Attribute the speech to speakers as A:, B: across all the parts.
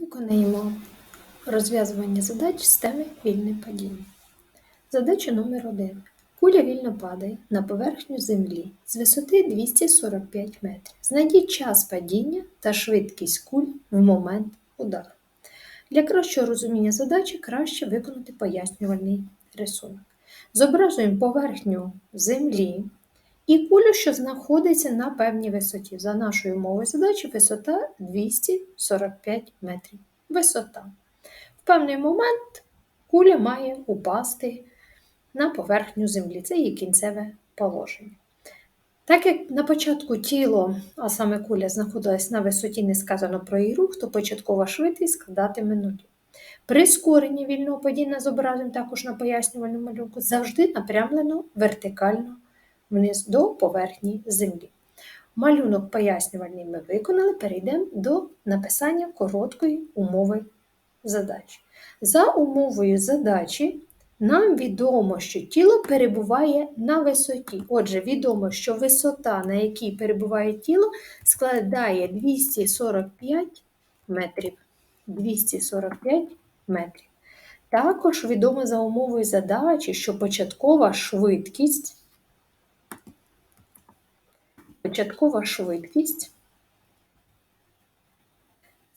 A: Виконаємо розв'язування задач з теми вільне падіння. Задача номер 1 Куля вільно падає на поверхню Землі з висоти 245 метрів. Знайдіть час падіння та швидкість куль в момент удару. Для кращого розуміння задачі краще виконати пояснювальний рисунок. Зображуємо поверхню Землі і кулю, що знаходиться на певній висоті. За нашою мовою задачі висота 245 метрів. Висота. В певний момент куля має упасти на поверхню землі. Це її кінцеве положення. Так як на початку тіло, а саме куля, знаходилась на висоті, не сказано про її рух, то початкова швидкість складатиме нуль. Прискорення вільного падіння зображень також на пояснювальному малюнку завжди напрямлено вертикально вниз до поверхні землі. Малюнок пояснювальний ми виконали, перейдемо до написання короткої умови задачі. За умовою задачі нам відомо, що тіло перебуває на висоті. Отже, відомо, що висота, на якій перебуває тіло, складає 245 метрів. 245 метрів. Також відомо за умовою задачі, що початкова швидкість початкова швидкість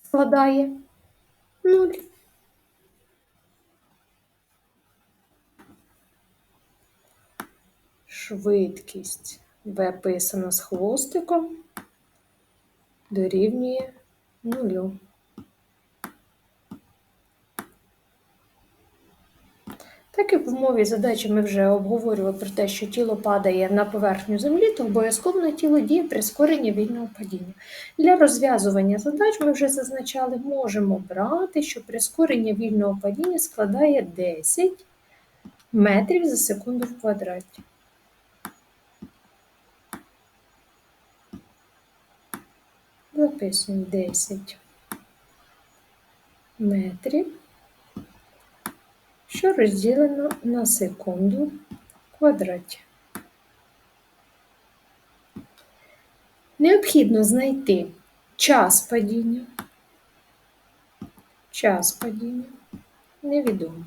A: складає 0. Швидкість виписана з хвостиком дорівнює нулю. Так як в мові задачі ми вже обговорювали про те, що тіло падає на поверхню землі, то обов'язково на тіло діє прискорення вільного падіння. Для розв'язування задач ми вже зазначали, можемо брати, що прискорення вільного падіння складає 10 метрів за секунду в квадраті. Записуємо 10 метрів що розділено на секунду в квадраті. Необхідно знайти час падіння. Час падіння невідомо.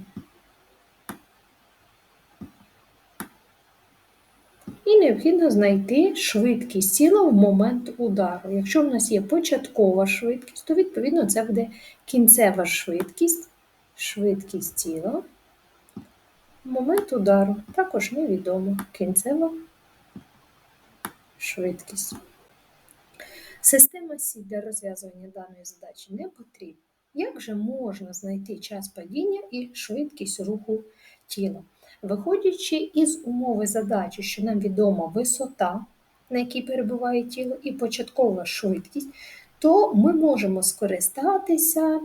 A: І необхідно знайти швидкість тіла в момент удару. Якщо в нас є початкова швидкість, то відповідно це буде кінцева швидкість, швидкість тіла. Момент удару також невідомо. Кінцева швидкість. Система Сі для розв'язування даної задачі не потрібна. Як же можна знайти час падіння і швидкість руху тіла? Виходячи із умови задачі, що нам відома висота, на якій перебуває тіло, і початкова швидкість, то ми можемо скористатися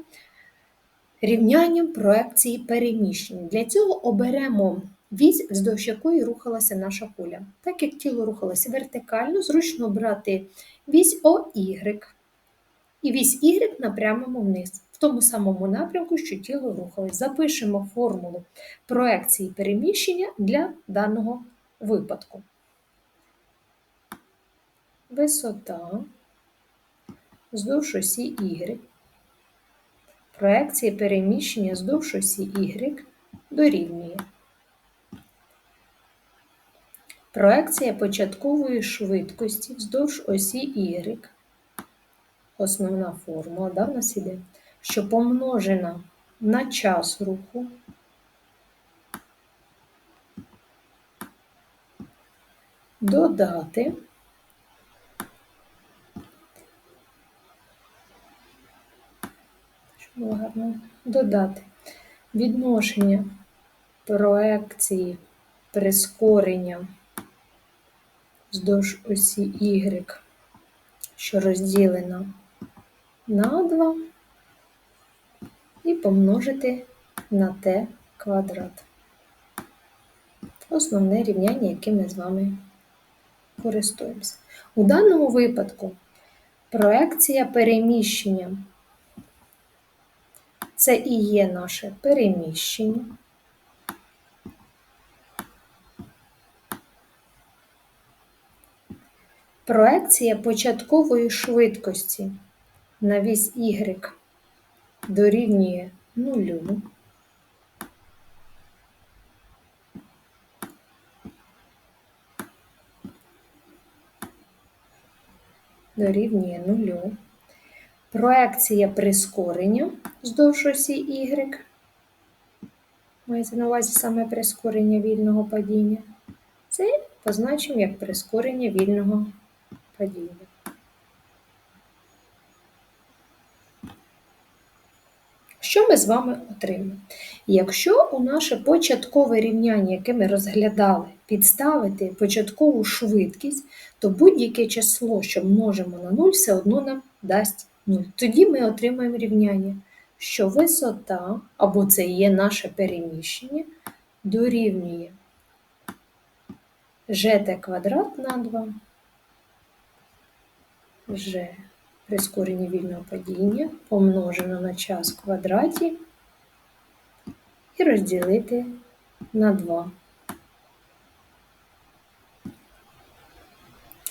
A: рівнянням проекції переміщень. Для цього оберемо вісь, вздовж якої рухалася наша куля. Так як тіло рухалося вертикально, зручно брати вісь ОY і вісь Y напрямимо вниз, в тому самому напрямку, що тіло рухалось. Запишемо формулу проекції переміщення для даного випадку. Висота вздовж осі Y проекції переміщення здовж осі Y дорівнює. Проекція початкової швидкості вздовж осі Y, основна формула, да, в нас іде, що помножена на час руху, додати гарно додати відношення проекції прискорення вздовж осі Y, що розділена на 2, і помножити на t квадрат. Основне рівняння, яким ми з вами користуємося. У даному випадку проекція переміщення це і є наше переміщення. Проекція початкової швидкості на вісь Y дорівнює нулю. Дорівнює нулю. Проекція прискорення вздовж осі Y. Мається на увазі саме прискорення вільного падіння. Це позначимо як прискорення вільного падіння. Що ми з вами отримаємо? Якщо у наше початкове рівняння, яке ми розглядали, підставити початкову швидкість, то будь-яке число, що множимо на 0, все одно нам дасть 0. Тоді ми отримаємо рівняння, що висота, або це є наше переміщення, дорівнює жт квадрат на 2, ж прискорення вільного падіння помножено на час в квадраті і розділити на 2.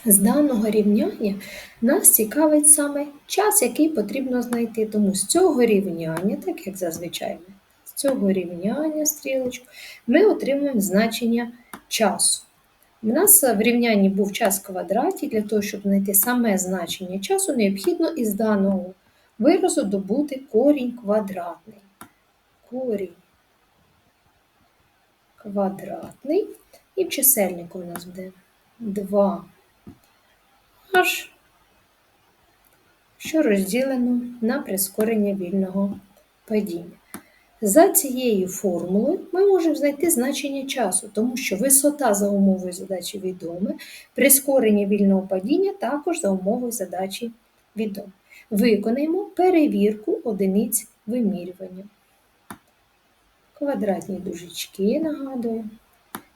A: З даного рівняння нас цікавить саме час, який потрібно знайти. Тому з цього рівняння, так як зазвичай, з цього рівняння стрілочку, ми отримуємо значення часу. У нас в рівнянні був час в квадраті, для того, щоб знайти саме значення часу, необхідно із даного виразу добути корінь квадратний. Корінь квадратний. І в чисельнику у нас буде 2 аж, що розділено на прискорення вільного падіння. За цією формулою ми можемо знайти значення часу, тому що висота за умовою задачі відома, прискорення вільного падіння також за умовою задачі відоме. Виконаємо перевірку одиниць вимірювання. Квадратні дужечки, нагадую.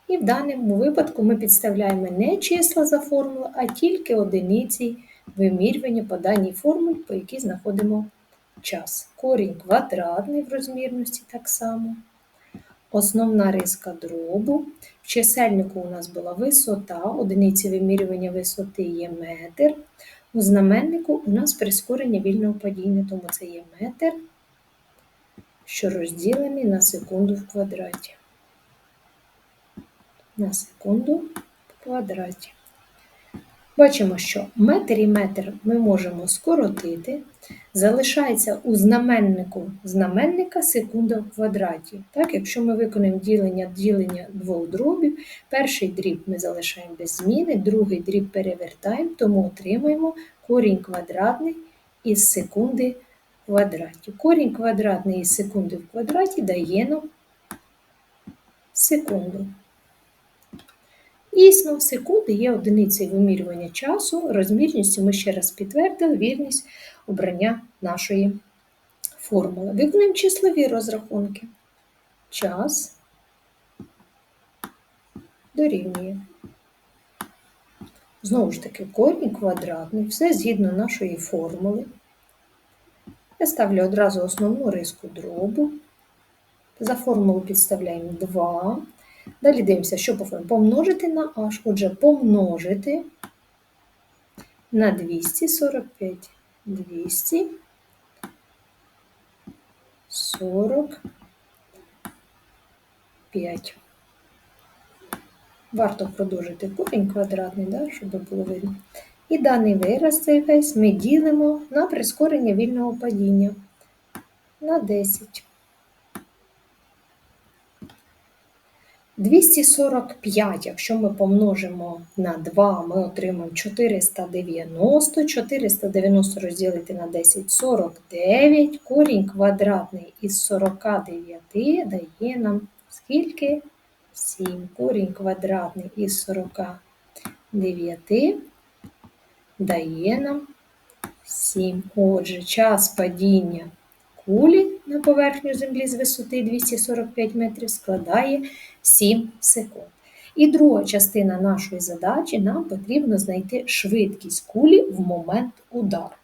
A: І в даному випадку ми підставляємо не числа за формулою, а тільки одиниці вимірювання по даній формулі, по якій знаходимо час. Корінь квадратний в розмірності так само. Основна риска дробу. В чисельнику у нас була висота, одиниці вимірювання висоти є метр. У знаменнику у нас прискорення вільного падіння, тому це є метр, що розділений на секунду в квадраті. На секунду в квадраті. Бачимо, що метр і метр ми можемо скоротити. Залишається у знаменнику знаменника секунда в квадраті. Так, Якщо ми виконаємо ділення ділення двох дробів, перший дріб ми залишаємо без зміни, другий дріб перевертаємо, тому отримаємо корінь квадратний із секунди в квадраті. Корінь квадратний із секунди в квадраті дає нам секунду. Дійсно, секунди є одиницею вимірювання часу, розмірністю ми ще раз підтвердили вірність обрання нашої формули. Виконуємо числові розрахунки. Час дорівнює. Знову ж таки, корінь квадратний, все згідно нашої формули. Я ставлю одразу основну риску дробу. За формулу підставляємо 2. Далі дивимося, що по формулі. Помножити на h. Отже, помножити на 245. 245. Варто продовжити корінь квадратний, да, щоб було видно. І даний вираз цей весь ми ділимо на прискорення вільного падіння на 10. 245, якщо ми помножимо на 2, ми отримаємо 490, 490 розділити на 10 49, корінь квадратний із 49 дає нам скільки? 7. Корінь квадратний із 49 дає нам 7. Отже, час падіння кулі на поверхню землі з висоти 245 метрів складає 7 секунд. І друга частина нашої задачі нам потрібно знайти швидкість кулі в момент удару.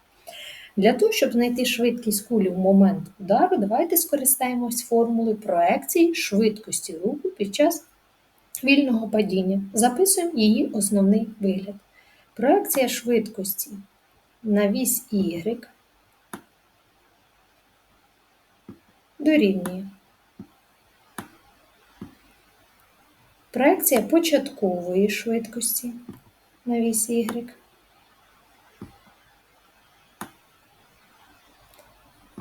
A: Для того, щоб знайти швидкість кулі в момент удару, давайте скористаємось формулою проекції швидкості руху під час вільного падіння. Записуємо її основний вигляд. Проекція швидкості на вісь Y дорівнює. Проекція початкової швидкості на вісі Y.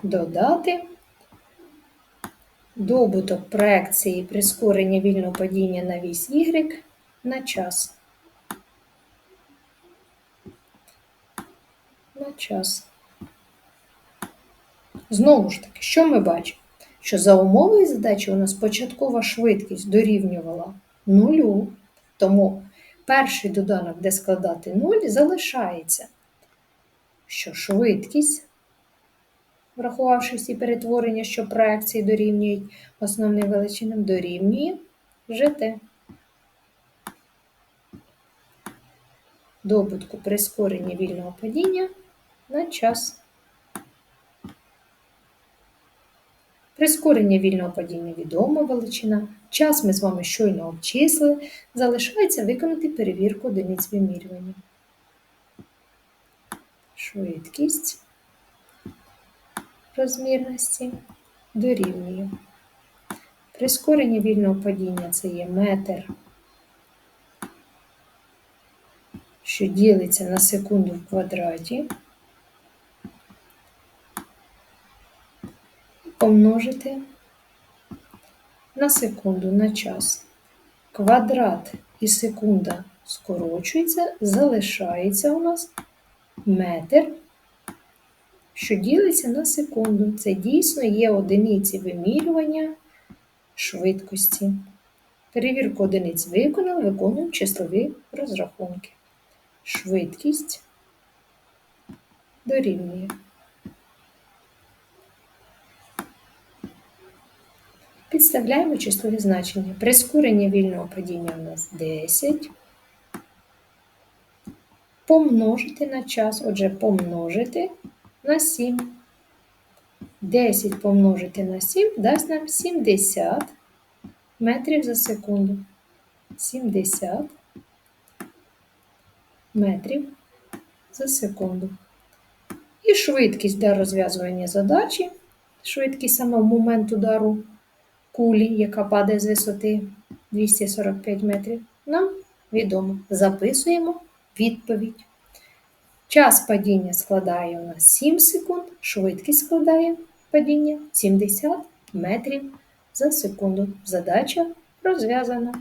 A: Додати добуток проекції прискорення вільного падіння на вісь Y на час. На час. Знову ж таки, що ми бачимо? Що за умовою задачі у нас початкова швидкість дорівнювала нулю, тому перший доданок, де складати 0, залишається, що швидкість, врахувавши всі перетворення, що проекції дорівнюють основним величинам, дорівнює ЖТ. Добутку прискорення вільного падіння на час. Прискорення вільного падіння відома величина. Час ми з вами щойно обчислили. Залишається виконати перевірку одиниць вимірювання. Швидкість розмірності дорівнює. Прискорення вільного падіння це є метр, що ділиться на секунду в квадраті. Помножити на секунду на час. Квадрат і секунда скорочується, залишається у нас метр, що ділиться на секунду. Це дійсно є одиниці вимірювання швидкості. Перевірку одиниць виконали, виконуємо числові розрахунки. Швидкість дорівнює. Підставляємо числові значення. Прискорення вільного падіння у нас 10. Помножити на час, отже, помножити на 7. 10 помножити на 7 дасть нам 70 метрів за секунду. 70 метрів за секунду. І швидкість для розв'язування задачі, швидкість саме в момент удару кулі, яка падає з висоти 245 метрів, нам відомо. Записуємо відповідь. Час падіння складає у нас 7 секунд, швидкість складає падіння 70 метрів за секунду. Задача розв'язана.